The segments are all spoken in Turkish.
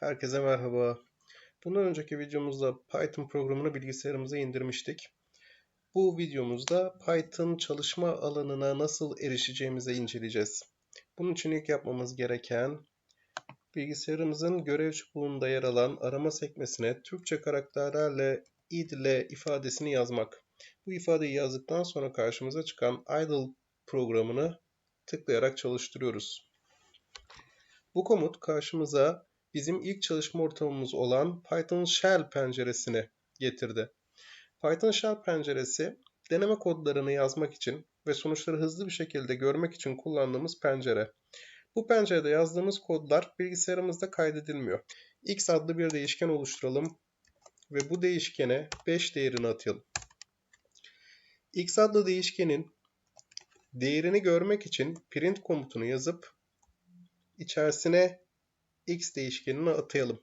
Herkese merhaba. Bundan önceki videomuzda Python programını bilgisayarımıza indirmiştik. Bu videomuzda Python çalışma alanına nasıl erişeceğimizi inceleyeceğiz. Bunun için ilk yapmamız gereken bilgisayarımızın görev çubuğunda yer alan arama sekmesine Türkçe karakterlerle idle ifadesini yazmak. Bu ifadeyi yazdıktan sonra karşımıza çıkan idle programını tıklayarak çalıştırıyoruz. Bu komut karşımıza bizim ilk çalışma ortamımız olan Python Shell penceresini getirdi. Python Shell penceresi deneme kodlarını yazmak için ve sonuçları hızlı bir şekilde görmek için kullandığımız pencere. Bu pencerede yazdığımız kodlar bilgisayarımızda kaydedilmiyor. x adlı bir değişken oluşturalım ve bu değişkene 5 değerini atayalım. x adlı değişkenin değerini görmek için print komutunu yazıp içerisine x değişkenini atayalım.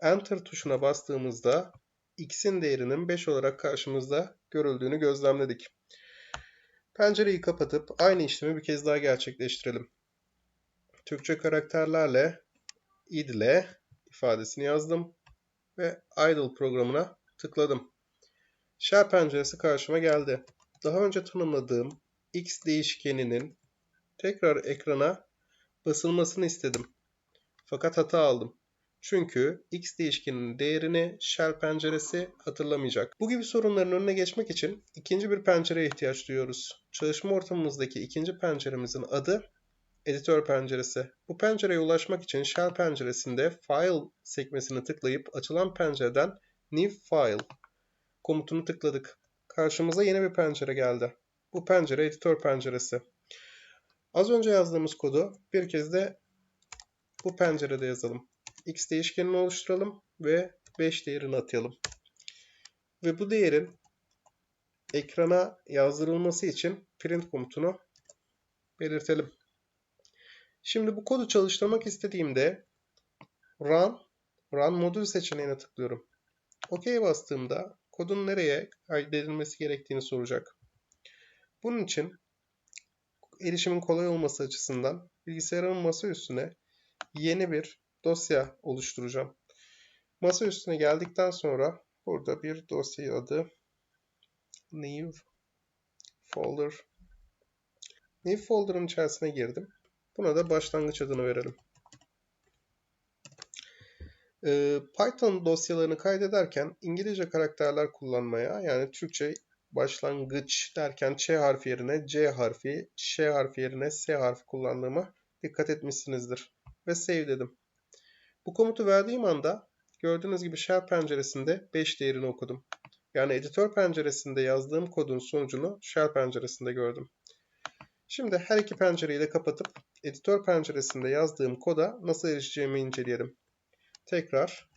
Enter tuşuna bastığımızda x'in değerinin 5 olarak karşımızda görüldüğünü gözlemledik. Pencereyi kapatıp aynı işlemi bir kez daha gerçekleştirelim. Türkçe karakterlerle idle ifadesini yazdım ve idle programına tıkladım. Shell penceresi karşıma geldi. Daha önce tanımladığım x değişkeninin tekrar ekrana basılmasını istedim. Fakat hata aldım. Çünkü x değişkeninin değerini shell penceresi hatırlamayacak. Bu gibi sorunların önüne geçmek için ikinci bir pencereye ihtiyaç duyuyoruz. Çalışma ortamımızdaki ikinci penceremizin adı editör penceresi. Bu pencereye ulaşmak için shell penceresinde file sekmesini tıklayıp açılan pencereden new file komutunu tıkladık. Karşımıza yeni bir pencere geldi. Bu pencere editör penceresi. Az önce yazdığımız kodu bir kez de bu pencerede yazalım. x değişkenini oluşturalım ve 5 değerini atayalım. Ve bu değerin ekrana yazdırılması için print komutunu belirtelim. Şimdi bu kodu çalıştırmak istediğimde run, run modül seçeneğine tıklıyorum. OK bastığımda kodun nereye kaydedilmesi gerektiğini soracak. Bunun için erişimin kolay olması açısından bilgisayarımın masa üstüne yeni bir dosya oluşturacağım. Masa üstüne geldikten sonra burada bir dosya adı new folder new folder'ın içerisine girdim. Buna da başlangıç adını verelim. Ee, Python dosyalarını kaydederken İngilizce karakterler kullanmaya yani Türkçe başlangıç derken Ç harfi yerine C harfi, Ş harfi yerine S harfi kullandığıma dikkat etmişsinizdir. Ve save dedim. Bu komutu verdiğim anda gördüğünüz gibi shell penceresinde 5 değerini okudum. Yani editör penceresinde yazdığım kodun sonucunu shell penceresinde gördüm. Şimdi her iki pencereyi de kapatıp editör penceresinde yazdığım koda nasıl erişeceğimi inceleyelim. Tekrar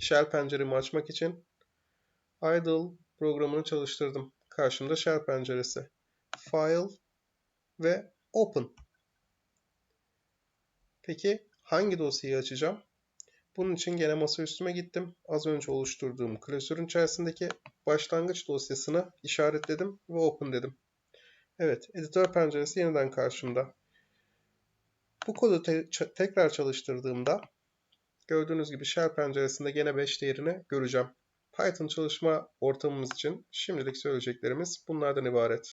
shell penceremi açmak için idle programını çalıştırdım. Karşımda shell penceresi. File ve Open. Peki hangi dosyayı açacağım? Bunun için gene masaüstüme gittim. Az önce oluşturduğum klasörün içerisindeki başlangıç dosyasını işaretledim ve Open dedim. Evet, editör penceresi yeniden karşımda. Bu kodu te tekrar çalıştırdığımda gördüğünüz gibi shell penceresinde gene 5 değerini göreceğim. Python çalışma ortamımız için şimdilik söyleyeceklerimiz bunlardan ibaret.